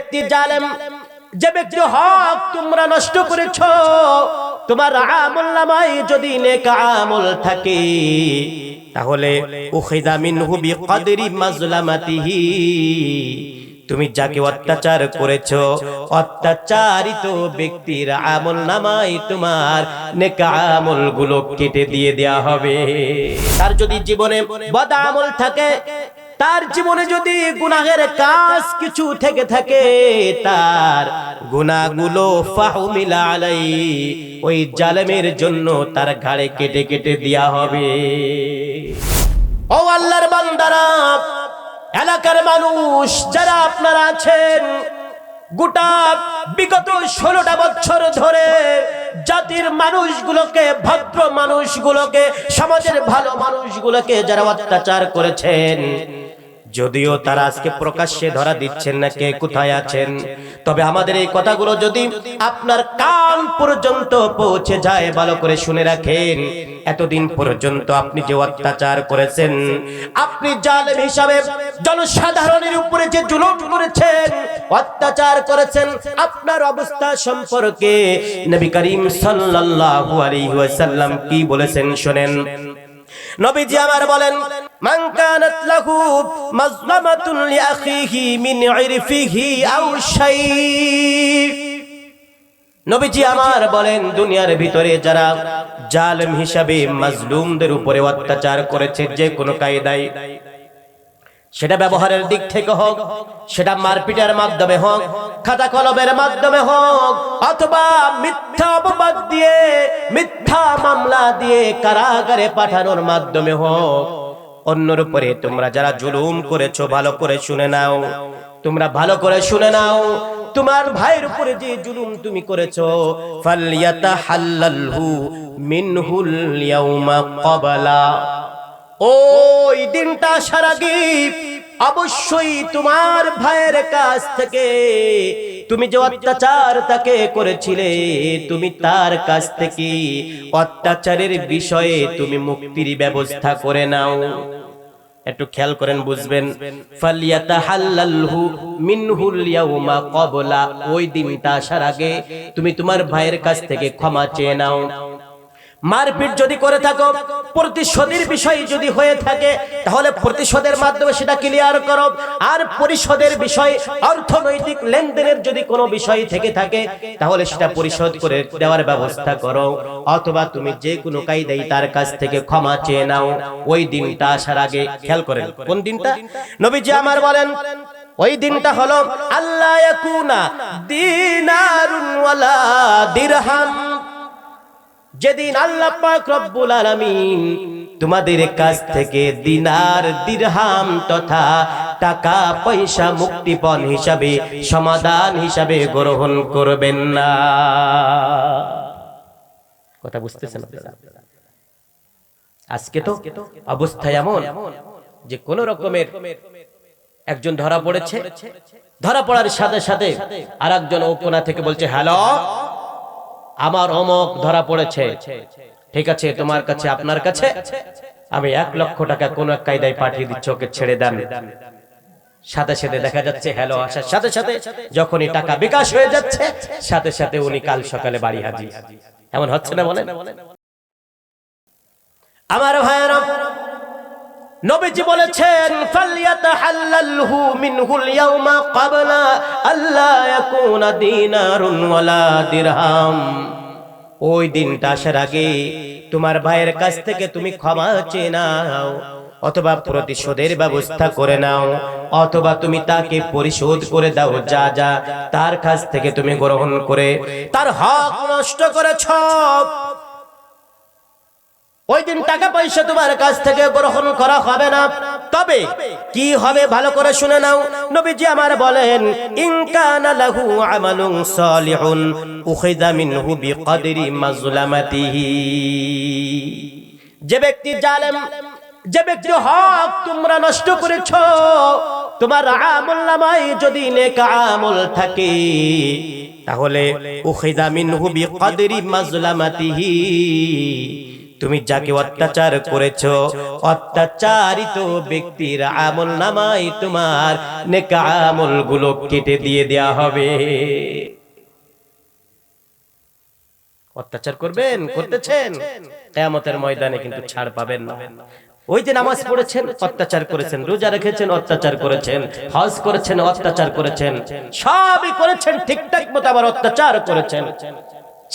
ব্যক্তি জালেম, যে ব্যক্তির হক তোমরা নষ্ট করেছ, তোমার আমল নামায় যদি নেক আমল থাকে, তাহলে উখিদা মিনহু বিকদরি মাজলামাতিহি। তুমি যাকে অত্যাচার করেছ, অত্যাচারিত ব্যক্তির আমল নামাই তোমার নেক আমলগুলো কেটে দিয়ে দেয়া হবে। তার যদি জীবনে বদ আমল থাকে তার জীবনে যদি গুনাহের কাজ কিছু থেকে থাকে, তার গুনাহগুলো ফাহুমিলা আলাই, ওই জালেমের জন্য তার ঘাড়ে কেটে কেটে দেয়া হবে। ও আল্লাহর বান্দারা, এলাকার মানুষ যারা আপনারা আছেন, গোটা বিগত ষোলোটা বছর ধরে জাতির মানুষগুলোকে, ভদ্র মানুষগুলোকে, সমাজের ভালো মানুষগুলোকে যারা অত্যাচার করেছেন যদিও তারা আজকে প্রকাশ্যে ধরা দিচ্ছেন না কে কোথায় আছেন, তবে আমাদের এই কথাগুলো যদি আপনার কান পর্যন্ত পৌঁছে যায়, ভালো করে শুনে রাখেন। এতদিন পর্যন্ত আপনি যে অত্যাচার করেছেন, আপনি জালেম হিসাবে জনসাধারণের উপরে যে জুলুম করেছেন, অত্যাচার করেছেন, আপনার অবস্থা সম্পর্কে নবী করিম সাল্লাল্লাহু আলাইহি ওয়াসাল্লাম কি বলেছেন শুনেন। নবীজি আমার বলেন মান কানাত লাহু মাজলামাতুন লিআখিহি মিন ইরফিহি আও শাই। নবীজি আমার বলেন, দুনিয়ার ভিতরে যারা জালেম হিসাবে মাজলুমদের উপরে অত্যাচার করেছে যে কোনো কায়দায়, সেটা ব্যবহারের দিক থেকে হোক, সেটা মারপিটের মাধ্যমে হোক, খাতা কলমের মাধ্যমে হোক, অথবা মিথ্যা অপবাদ দিয়ে, মিথ্যা মামলা দিয়ে কারাগারে পাঠানোর মাধ্যমে হোক অন্যর উপরে তোমরা যারা জুলুম করেছ, ভালো করে শুনে নাও। তোমরা ভালো করে শুনে নাও। তোমার ভাইয়ের উপরে যে জুলুম তুমি করেছ ফালয়াতাহাল্লালহু মিনহুল ইয়াউমা ক্বাবলা। ওই দিনটা আসার আগে অবশ্যই তোমার ভাইয়ের কাছ থেকে তুমি যে অত্যাচার তাকে করেছিলে, তুমি তার কাছ থেকে অত্যাচারের বিষয়ে তুমি মুক্তির ব্যবস্থা করে নাও। একটু খেয়াল করেন, বুঝবেন। ওই দিনটা আসার আগে তুমি তোমার ভাইয়ের কাছ থেকে ক্ষমা চেয়ে নাও। মারপিট যদি করে থাকো, প্রতিশোধের বিষয় যদি হয়ে থাকে, তাহলে প্রতিশোধের মাধ্যমে সেটা ক্লিয়ার করো। আর পরিশোধের বিষয়, অর্থনৈতিক লেনদেনের যদি কোনো বিষয় থেকে থাকে, তাহলে সেটা পরিশোধ করে দেওয়ার ব্যবস্থা করো। অথবা তুমি যে কোনো কায়দায় তার কাছ থেকে ক্ষমা চেয়ে নাও। ওই দিনটা আসার আগে খেয়াল করেন। কোন দিনটা? নবীজি আমার বলেন, ওই দিনটা হলো আল্লাহ ইয়াকুনা দিনারুন ওয়ালা দিরহাম। যেদিন আল্লাহ পাক রব্বুল আলামিন তোমাদের কাছ থেকে দিনার দিরহাম তথা টাকা পয়সা মুক্তিপণ হিসাবে সমাধান হিসাবে গ্রহণ করবেন না কথা বুঝতেছেন আপনারা? আজকে তো অবস্থা এমন যে কোন রকমের একজন ধরা পড়েছে, ধরা পড়ার সাথে সাথে আর একজন থেকে বলছে, হ্যালো আমার অমক ধরা পড়েছে। ঠিক আছে, তোমার কাছে, আপনার কাছে? আমি এক লক্ষ টাকা কোন এক কায়দায় পাঠিয়ে দিচ্ছি, ওকে ছেড়ে দেন। সাথে সাথে দেখা যাচ্ছে হ্যালো আসার সাথে সাথে যখনই টাকা বিকাশ হয়ে যাচ্ছে, সাথে সাথে উনি কাল সকালে বাড়ি হাজির। এমন হচ্ছে না বলেন? আমার ভাইয়েরা নবীজি বলেছেন, ফালিয়াতাহাল্লালহু মিনহুল ইয়াউমা ক্বাবলা আল্লা ইয়াকুনা দিনারুন ওয়ালা দিরহাম। ওই দিনটা আসার আগে তোমার ভাইয়ের কাছ থেকে তুমি ক্ষমা চেয়ে নাও, অথবা প্রতিশোধের ব্যবস্থা করে নাও, অথবা তুমি তাকে পরিশোধ করে দাও যা যা তার কাছ থেকে তুমি গ্রহণ করে। তার হক নষ্ট করেছ। ওই দিন টাকা পয়সা তোমার কাছ থেকে গ্রহণ করা হবে না। তবে কি হবে ভালো করে শুনে নাও। নবীজি আমার বলেন ইনকানা লাহু আমালুন সালিহুন উখিদা মিনহু বিকদরি মাজলামাতিহি। যে ব্যক্তি জালেম যে ব্যক্তি হক তোমরা নষ্ট করেছ তোমার আমল নামায় যদি নেক আমল থাকে তাহলে উখিদা মিনহু বিকদরি মাজলামাতিহি। তুমি যাকে অত্যাচার করেছ অত্যাচারিত ব্যক্তির আমল নামাই তোমার নেকা আমলগুলো কেটে দিয়ে দেয়া হবে। অত্যাচার করবেন করতেছেন কেয়ামতের ময়দানে কিন্তু ছাড় পাবেন না। ওই যে নামাজ পড়েছেন অত্যাচার করেছেন রোজা রেখেছেন অত্যাচার করেছেন হজ করেছেন অত্যাচার করেছেন সবই করেছেন ঠিকঠাক মতো আবার অত্যাচার করেছেন।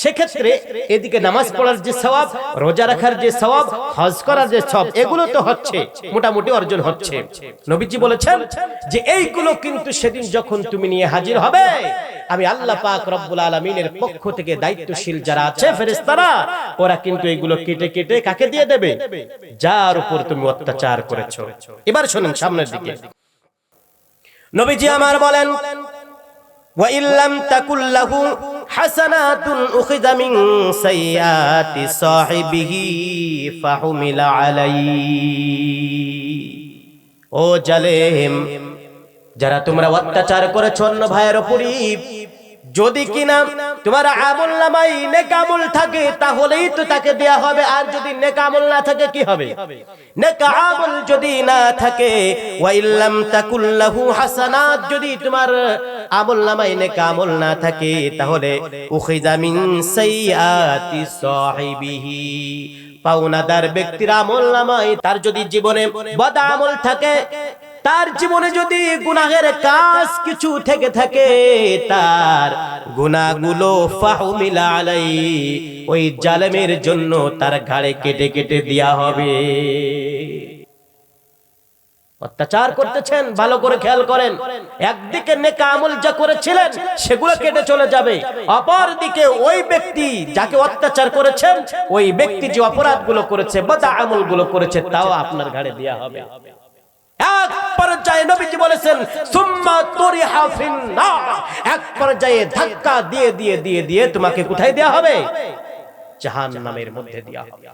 সেক্ষেত্রে এদিকে নামাজ পড়ার যে স্বভাব রোজা রাখার যে স্বভাব হজ করার যে সব এগুলো তো হচ্ছে, মোটামুটি অর্জন হচ্ছে। নবীজি বলেছেন যে এইগুলো কিন্তু সেদিন যখন তুমি নিয়ে হাজির হবে, আমি আল্লাহ পাক রব্বুল আলমিনের পক্ষ থেকে দায়িত্বশীল যারা আছে ফেরেস্তারা ওরা কিন্তু এগুলো কেটে কেটে কাকে দিয়ে দেবে? যার উপর তুমি অত্যাচার করেছ। এবার শোনেন সামনের দিকে। নবীজি আমার বলেন ওয়াইল্লাম তাকুল্লাহু হাসানাতুল উখিযা মিন সাইয়্যাতি সাহিবিহি ফাহুমিলা আলাই ও জালেম, যারা তোমরা অত্যাচার করেছ অন্য ভাইয়ের উপরই যদি কিনা তোমার আমল নামাই নেকামল থাকে তাহলেই তো তাকে দেয়া হবে। আর যদি নেকামল না থাকে কি হবে? নেকামল যদি না থাকে ওয়াইল্লাম তাকুল্লাহু হাসানাত। যদি তোমার আমল নামাই নেকামল না থাকে তাহলে উখিদা মিন সাইয়াতি সাহিবিহি। পাওনাদার ব্যক্তির আমল নামাই তার যদি জীবনে বদ আমল থাকে তার জীবনে যদি গুনাহের কাজ কিছু থেকে থাকে, তার গুনাহগুলো ফাহুমিলা আলাই, ওই জালেমের জন্য তার ঘাড়ে কেটে কেটে দেয়া হবে। অত্যাচার করতেছেন, ভালো করে খেয়াল করেন। একদিকে নেকা আমল যা করেছিলেন, সেগুলো কেটে চলে যাবে। অপর দিকে ওই ব্যক্তি যাকে অত্যাচার করেছেন ওই ব্যক্তি যে অপরাধগুলো করেছে, বদা আমলগুলো করেছে, তাও আপনার ঘাড়ে দেয়া হবে। এক পর্যায়ে নবীজি বলেছেন, সুম্মা এক পর্যায়ে ধাক্কা দিয়ে দিয়ে দিয়ে দিয়ে তোমাকে কোথায় দেয়া হবে? জাহান্নামের মধ্যে দেয়া হবে।